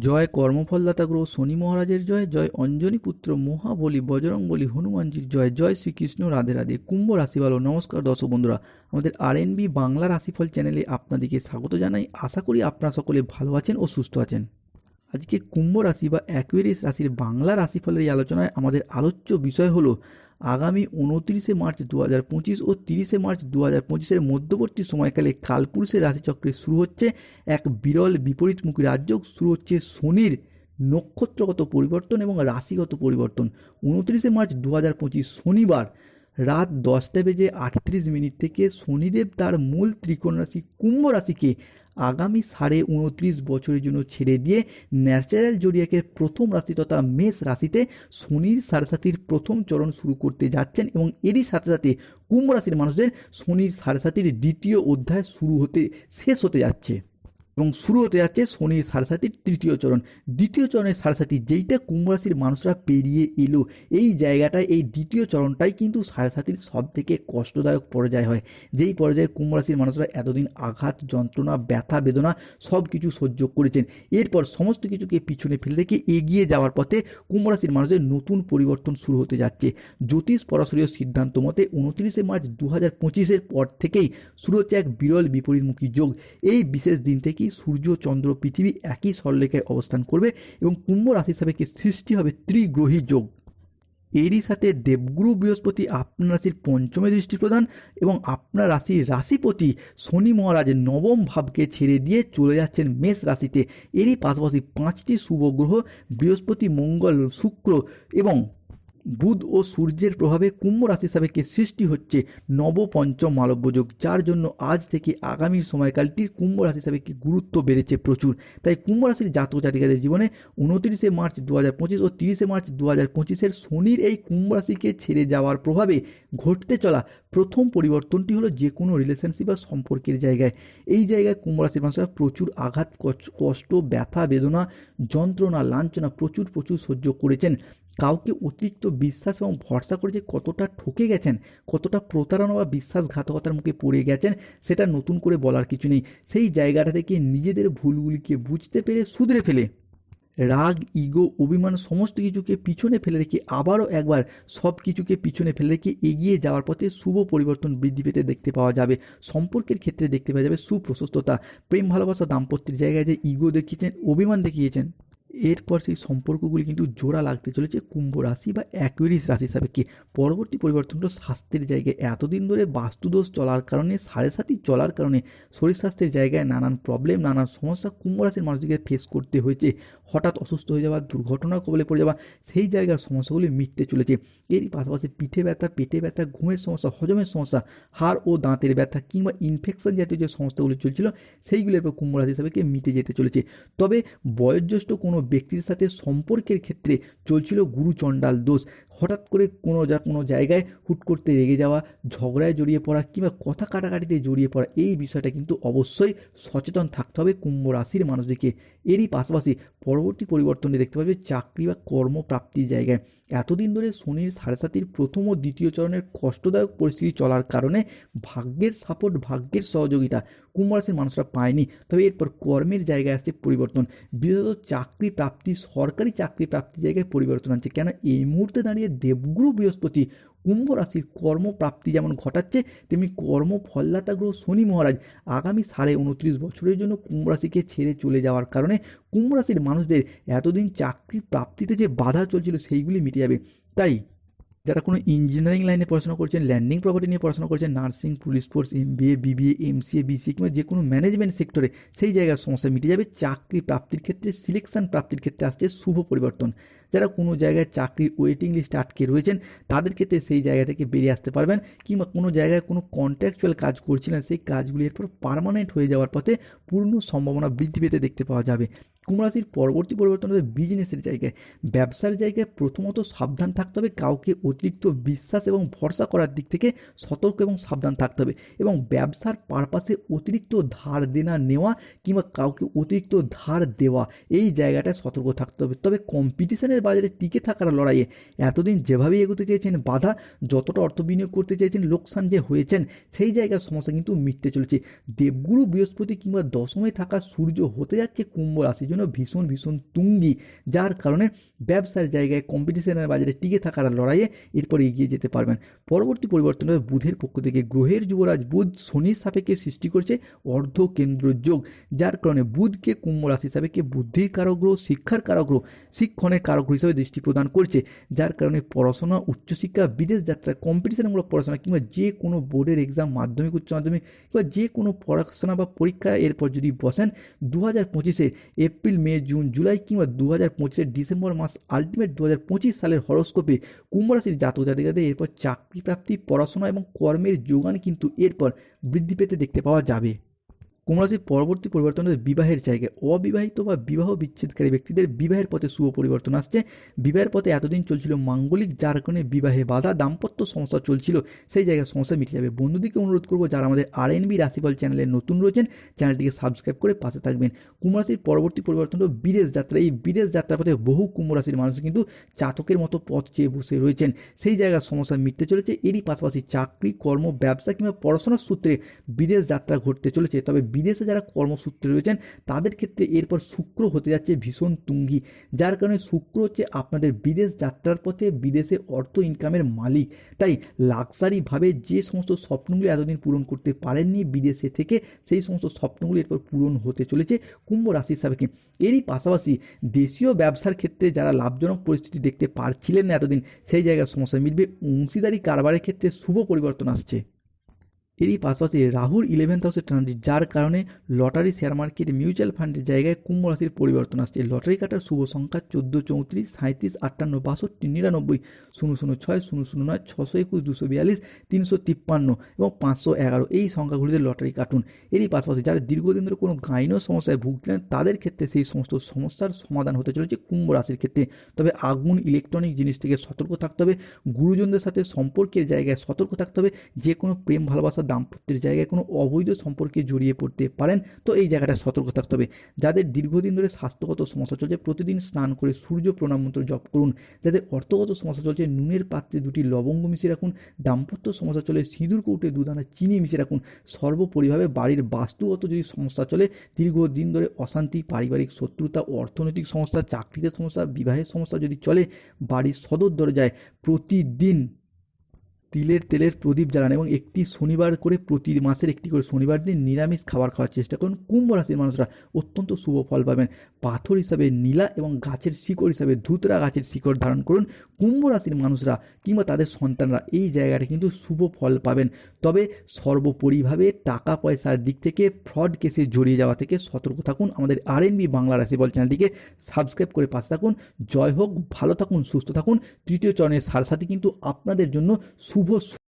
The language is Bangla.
জয় কর্মফলদাতা গ্রহ শনি মহারাজের জয় জয় অঞ্জনী পুত্র মহাবলী বজরং বলি, হনুমানজির জয় জয় শ্রীকৃষ্ণ, রাধে রাধে, কুম্ভ রাশি ভালো নমস্কার দর্শক বন্ধুরা, আমাদের আর বাংলা রাশিফল চ্যানেলে আপনাদেরকে স্বাগত জানাই। আশা করি আপনারা সকলে ভালো আছেন ও সুস্থ আছেন। আজকে কুম্ভ রাশি বা অ্যাকুয়ারিয়াস রাশির বাংলা রাশিফলের এই আলোচনায় আমাদের আলোচ্য বিষয় হলো আগামী উনত্রিশে মার্চ দু হাজার পঁচিশ ও তিরিশে মার্চ দু হাজার পঁচিশের মধ্যবর্তী সময়কালে কালপুরুষের রাশিচক্রে শুরু হচ্ছে এক বিরল বিপরীতমুখী রাজযোগ শুরু হচ্ছে শনির নক্ষত্রগত পরিবর্তন এবং রাশিগত পরিবর্তন। উনত্রিশে মার্চ দু হাজার পঁচিশ শনিবার রাত দশটা বেজে আটত্রিশ মিনিট থেকে শনিদেব তার মূল ত্রিকোণ রাশি কুম্ভ রাশিকে আগামী সাড়ে উনত্রিশ বছরের জন্য ছেড়ে দিয়ে ন্যাচারাল জোরিয়াকের প্রথম রাশি তথা মেষ রাশিতে শনির সাড়ে প্রথম চরণ শুরু করতে যাচ্ছেন এবং এরই সাথে সাথে কুম্ভ রাশির মানুষদের শনির সাড়ে সাতির দ্বিতীয় অধ্যায় শুরু হতে শেষ হতে যাচ্ছে। এবং শুরু হতে যাচ্ছে শনির সাড়ে তৃতীয় চরণ। দ্বিতীয় চরণের সাড়ে সাথী যেইটা কুম্ভ রাশির মানুষরা পেরিয়ে এলো, এই জায়গাটায়, এই দ্বিতীয় চরণটাই কিন্তু সাড়ে সাতির সব থেকে কষ্টদায়ক পর্যায় হয়। যেই পর্যায়ে কুম্ভ রাশির মানুষরা এতদিন আঘাত, যন্ত্রণা, ব্যথা, বেদনা সব কিছু সহ্য করেছেন। এরপর সমস্ত কিছুকে পিছনে ফেলে রেখে এগিয়ে যাওয়ার পথে কুম্ভ রাশির নতুন পরিবর্তন শুরু হতে যাচ্ছে। জ্যোতিষ পরাশরীয় সিদ্ধান্ত মতে উনত্রিশে মার্চ দু হাজার পঁচিশের পর থেকেই শুরু হচ্ছে এক বিরল বিপরীতমুখী যোগ। এই বিশেষ দিন থেকেই সূর্য, চন্দ্র, পৃথিবী একই সরলেখায় অবস্থান করবে এবং কুম্ভ রাশি সাপেক্ষে সৃষ্টি হবে ত্রিগ্রহী যোগ। এরই সাথে দেবগুরু বৃহস্পতি আপনার রাশির পঞ্চমে দৃষ্টি প্রদান এবং আপনার রাশির রাশিপতি শনি মহারাজের নবম ভাবকে ছেড়ে দিয়ে চলে যাচ্ছেন মেষ রাশিতে। এরই পাশাপাশি পাঁচটি শুভ গ্রহ, বৃহস্পতি, মঙ্গল, শুক্র এবং বুধ ও সূর্যের প্রভাবে কুম্ভ রাশি সাবেকে সৃষ্টি হচ্ছে নবপঞ্চম মালব্যযোগ, যার জন্য আজ থেকে আগামী সময়কালটির কুম্ভ রাশি সাবেকে গুরুত্ব বেড়েছে প্রচুর। তাই কুম্ভ রাশির জাতক জাতিকাদের জীবনে উনত্রিশে মার্চ দু হাজার পঁচিশ ও তিরিশে মার্চ দু হাজার পঁচিশের শনির এই কুম্ভ রাশিকে ছেড়ে যাওয়ার প্রভাবে ঘটতে চলা প্রথম পরিবর্তনটি হলো যে কোনো রিলেশনশিপ বা সম্পর্কের জায়গায়। এই জায়গায় কুম্ভ রাশির মানুষরা প্রচুর আঘাত কষ্ট, ব্যথা, বেদনা, যন্ত্রণা, লাঞ্ছনা প্রচুর প্রচুর সহ্য করেছেন। কাউকে অতিরিক্ত বিশ্বাস এবং ভরসা করে যে কতটা ঠকে গেছেন, কতটা প্রতারণা বা বিশ্বাসঘাতকতার মুখে পড়ে গেছেন, সেটা নতুন করে বলার কিছু নেই। সেই জায়গাটা থেকে নিজেদের ভুলগুলিকে বুঝতে পেরে শুধরে ফেলে। রাগ, ইগো, অভিমান সমস্ত কিছুকে পিছনে ফেলে রেখে আবারও একবার সব কিছুকে পিছনে ফেলে রেখে এগিয়ে যাওয়ার পথে শুভ পরিবর্তন বৃদ্ধি পেতে দেখতে পাওয়া যাবে। সম্পর্কের ক্ষেত্রে দেখতে পাওয়া যাবে সুপ্রশস্ততা। প্রেম, ভালোবাসা, দাম্পত্যের জায়গায় যে ইগো দেখিয়েছেন, অভিমান দেখিয়েছেন। এরপর সেই সম্পর্কগুলি কিন্তু জোড়া লাগতে চলেছে কুম্ভ রাশি বা অ্যাকুয়ারিস রাশি কি? পরবর্তী পরিবর্তন হলো স্বাস্থ্যের জায়গায়। এতদিন ধরে বাস্তুদোষ চলার কারণে, সাড়ে সাতই চলার কারণে শরীর স্বাস্থ্যের জায়গায় নানান প্রবলেম নানান সমস্যা কুম্ভ রাশির মানুষদেরকে ফেস করতে হয়েছে। হঠাৎ অসুস্থ হয়ে যাওয়া, দুর্ঘটনার কবলে পড়ে যাওয়া, সেই জায়গার সমস্যাগুলি মিটতে চলেছে। এরই পাশাপাশি পিঠে ব্যথা, পেটে ব্যথা, ঘুমের সমস্যা, হজমের সমস্যা, হাড় ও দাঁতের ব্যথা কিংবা ইনফেকশন জাতীয় যে সমস্যাগুলি চলছিল, সেইগুলোর উপর কুম্ভ রাশি হিসাবে মিটে যেতে চলেছে। তবে বয়োজ্যেষ্ঠ কোনো ব্যক্তির সাথে সম্পর্কের ক্ষেত্রে চলছিল গুরুচণ্ডাল দোষ। হঠাৎ করে কোনো যা কোনো জায়গায় হুট করতে রেগে যাওয়া, ঝগড়ায় জড়িয়ে পড়া কিংবা কথা কাটাকাটিতে জড়িয়ে পড়া এই বিষয়টা কিন্তু অবশ্যই সচেতন থাকতে হবে কুম্ভ রাশির মানুষদেরকে। এরই পাশাপাশি পরবর্তী পরিবর্তনে দেখতে পাবে চাকরি বা কর্মপ্রাপ্তির জায়গায়। এতদিন ধরে শনির সাড়ে সাতির প্রথম ও দ্বিতীয় চরণের কষ্টদায়ক পরিস্থিতি চলার কারণে ভাগ্যের সাপোর্ট, ভাগ্যের সহযোগিতা কুম্ভ রাশির মানুষরা পায়নি। তবে এরপর কর্মের জায়গায় আসছে পরিবর্তন। বিশেষত চাকরি প্রাপ্তি সরকারি চাকরি প্রাপ্তির জায়গায় পরিবর্তন আনছে। কেন এই মুহূর্তে দাঁড়িয়ে দেবগুরু বৃহস্পতি, কুম্ভ রাশির কর্মপ্রাপ্তি যেমন ঘটাচ্ছে, তেমনি কর্মফলদাতা গ্রহ শনি মহারাজ আগামী সাড়ে উনত্রিশ বছরের জন্য কুম্ভ রাশিকে ছেড়ে চলে যাওয়ার কারণে কুম্ভ রাশির মানুষদের এতদিন চাকরি প্রাপ্তিতে যে বাধা চলছিল সেইগুলি মিটে যাবে। তাই যারা কোনো ইঞ্জিনিয়ারিং লাইনে পড়াশোনা করছেন ল্যান্ডিং প্রপার্টি নিয়ে পড়াশোনা করছেন nursing police force M BA BBA MCA BCA কিংবা যে কোনো ম্যানেজমেন্ট সেক্টরে সেই জায়গার সমস্যা মিটে যাবে। চাকরি প্রাপ্তির ক্ষেত্রে সিলেকশন প্রাপ্তির ক্ষেত্রে আসছে শুভ পরিবর্তন। যারা কোনো জায়গায় চাকরির ওয়েটিং লিস্টে আটকে রয়েছেন, তাদের ক্ষেত্রে সেই জায়গা থেকে বেরিয়ে আসতে পারবেন কিংবা কোনো জায়গায় কোনো কন্ট্রাকচুয়াল কাজ করছিলেন, সেই কাজগুলি এরপর পারমানেন্ট হয়ে যাওয়ার পথে পূর্ণ সম্ভাবনা বৃদ্ধি পেতে দেখতে পাওয়া যাবে। কুমরাশির পরবর্তী পরিবর্তন হবে বিজনেসের জায়গায়। ব্যবসার জায়গায় প্রথমত সাবধান থাকতে হবে, কাউকে অতিরিক্ত বিশ্বাস এবং ভরসা করার দিক থেকে সতর্ক এবং সাবধান থাকতে হবে এবং ব্যবসার পারপাসে অতিরিক্ত ধার দেনা নেওয়া কিংবা কাউকে অতিরিক্ত ধার দেওয়া, এই জায়গাটায় সতর্ক থাকতে হবে। তবে কম্পিটিশনের বাজারে টিকে থাকার লড়াইয়ে এতদিন যেভাবেই এগোতে চেয়েছেন, বাধা যতটা অর্থ বিনিয়োগ করতে চেয়েছেন, লোকসান যে হয়েছেন, সেই জায়গার সমস্যা কিন্তু মিটতে চলেছে। দেবগুরু বৃহস্পতি কিংবা দশমে থাকা সূর্য হতে যাচ্ছে কুম্ভ রাশির জন্য। ভীষণ ভীষণ তুঙ্গি, যার কারণে ব্যবসার জায়গায় কম্পিটিশনের বাজারে টিকে থাকার লড়াইয়ে এরপর এগিয়ে যেতে পারবেন। পরবর্তী পরিবর্তন হবে বুধের পক্ষ থেকে গ্রহের যুবরাজ বুধ শনির সাপেক্ষে সৃষ্টি করছে অর্ধ কেন্দ্র যোগ যার কারণে বুধকে কুম্ভ রাশি সাপেক্ষে বুদ্ধির কারক গ্রহ, শিক্ষার কারক গ্রহ, শিক্ষণের কারক গ্রহ হিসাবে দৃষ্টি প্রদান করছে, যার কারণে পড়াশোনা, উচ্চশিক্ষা, বিদেশ যাত্রা কম্পিটিশনমূলক পড়াশোনা কিংবা যে কোনো বোর্ডের এক্সাম মাধ্যমিক, উচ্চ মাধ্যমিক কিংবা যে কোনো পড়াশোনা বা পরীক্ষা এরপর যদি বসেন দু হাজার পঁচিশে এপ্রিল মে, জুন, জুলাই কিংবা দু হাজার ডিসেম্বর মাস আলটিমেট দু হাজার পঁচিশ সালের হরস্কোপে কুম্ভ রাশির জাতক জাতিকাদের এরপর চাকরি প্রাপ্তি পড়াশোনা এবং কর্মের যোগান কিন্তু এরপর বৃদ্ধি পেতে দেখতে পাওয়া যাবে। কুম্ভরাশির পরবর্তী পরিবর্তন হবে বিবাহের জায়গায়। অবিবাহিত বা বিবাহ বিচ্ছেদকারী ব্যক্তিদের বিবাহের পথে শুভ পরিবর্তন আসছে। বিবাহের পথে এতদিন চলছিল মাঙ্গলিক যার কারণে বিবাহে বাধা, দাম্পত্য সমস্যা চলছিল, সেই জায়গায় সমস্যা মিটে যাবে। বন্ধুদেরকে অনুরোধ করব, যারা আমাদের আর এন বি রাশিফল চ্যানেলে নতুন রয়েছেন, চ্যানেলটিকে সাবস্ক্রাইব করে পাশে থাকবেন। কুম্ভরাশির পরবর্তী পরিবর্তন হলো বিদেশ যাত্রা। এই বিদেশ যাত্রার পথে বহু কুম্ভরাশির মানুষ কিন্তু চাতকের মতো পথ চেয়ে বসে রয়েছেন। সেই জায়গার সমস্যা মিটতে চলেছে। এরই পাশাপাশি চাকরি, কর্ম, ব্যবসা কিংবা পড়াশোনার সূত্রে বিদেশ যাত্রা ঘটতে চলেছে। তবে বিদেশে যারা কর্মসূত্রে রয়েছেন, তাদের ক্ষেত্রে এরপর শুক্র হতে যাচ্ছে ভীষণ তুঙ্গি। যার কারণে শুক্র হচ্ছে আপনাদের বিদেশ যাত্রার পথে বিদেশে অর্থ ইনকামের মালিক। তাই লাক্সারিভাবে যে সমস্ত স্বপ্নগুলি এতদিন পূরণ করতে পারেননি বিদেশে থেকে, সেই সমস্ত স্বপ্নগুলি এরপর পূরণ হতে চলেছে কুম্ভ রাশির সাবেকে এরই পাশাপাশি দেশীয় ব্যবসার ক্ষেত্রে যারা লাভজনক পরিস্থিতি দেখতে পারছিলেন না এতদিন, সেই জায়গায় সমস্যা মিটবে। অংশীদারি কারবারের ক্ষেত্রে শুভ পরিবর্তন আসছে। এরই পাশাপাশি রাহুর ইলেভেন্থ হাউসের ট্রানজিট যার কারণে লটারি শেয়ার মার্কেট মিউচুয়াল ফান্ডের জায়গায় কুম্ভ রাশির পরিবর্তন আসছে। লটারি কাটার শুভ সংখ্যা চোদ্দ চৌত্রিশ সাঁত্রিশ আটান্ন, বাষট্টি, নিরানব্বই, শূন্য শূন্য ছয়, শূন্য শূন্য নয়, ছশো একুশ, দুশো বিয়াল্লিশ, তিনশো তিপ্পান্ন এবং পাঁচশো এগারো এই সংখ্যাগুলিতে লটারি কাটুন। এরই পাশাপাশি যারা দীর্ঘদিন ধরে কোনো গাইনো সমস্যায় ভুগছিলেন, তাদের ক্ষেত্রে সেই সমস্ত সমস্যার সমাধান হতে চলেছে কুম্ভ রাশির ক্ষেত্রে। তবে আগুন ইলেকট্রনিক জিনিস থেকে সতর্ক থাকতে হবে, গুরুজনদের সাথে সম্পর্কের জায়গায় সতর্ক থাকতে হবে যে কোনো প্রেম, ভালোবাসা দাম্পত্যের জায়গায় কোনো অবৈধ সম্পর্কে জড়িয়ে পড়তে পারেন, তো এই জায়গাটা সতর্ক থাকতে হবে। যাদের দীর্ঘদিন ধরে স্বাস্থ্যগত সমস্যা চলছে, প্রতিদিন স্নান করে সূর্য প্রণাম মন্ত্র জপ করুন। যাদের অর্থগত সমস্যা চলছে, নুনের পাত্রে দুটি লবঙ্গ মিশিয়ে রাখুন। দাম্পত্য সমস্যা চলে, সিঁদুর, কৌটে দুদানা চিনি মিশিয়ে রাখুন। সর্বোপরিভাবে বাড়ির বাস্তুগত যদি সমস্যা চলে, দীর্ঘদিন ধরে অশান্তি, পারিবারিক শত্রুতা, অর্থনৈতিক সমস্যা, চাকরিতে সমস্যা, বিবাহের সমস্যা যদি চলে, বাড়ির সদর দরজায় প্রতিদিন তিলের তেলের প্রদীপ জ্বালান এবং একটি শনিবার করে প্রতি মাসের একটি করে শনিবার দিন নিরামিষ খাবার খাওয়ার চেষ্টা করুন। কুম্ভ রাশির মানুষরা অত্যন্ত শুভ ফল পাবেন। পাথর হিসাবে নীলা এবং গাছের শিকড় হিসাবে ধুতরা গাছের শিকড় ধারণ করুন। কুম্ভ রাশির মানুষরা কিংবা তাদের সন্তানরা এই জায়গাটা কিন্তু শুভ ফল পাবেন। তবে সর্বোপরিভাবে টাকা পয়সার দিক থেকে ফ্রড কেসে জড়িয়ে যাওয়া থেকে সতর্ক থাকুন। আমাদের আর বাংলা রাশিফল চ্যানেলটিকে সাবস্ক্রাইব করে পাশে থাকুন। জয় হোক, ভালো থাকুন, সুস্থ থাকুন। তৃতীয় চরণের সারসাথী কিন্তু আপনাদের জন্য শুভ o.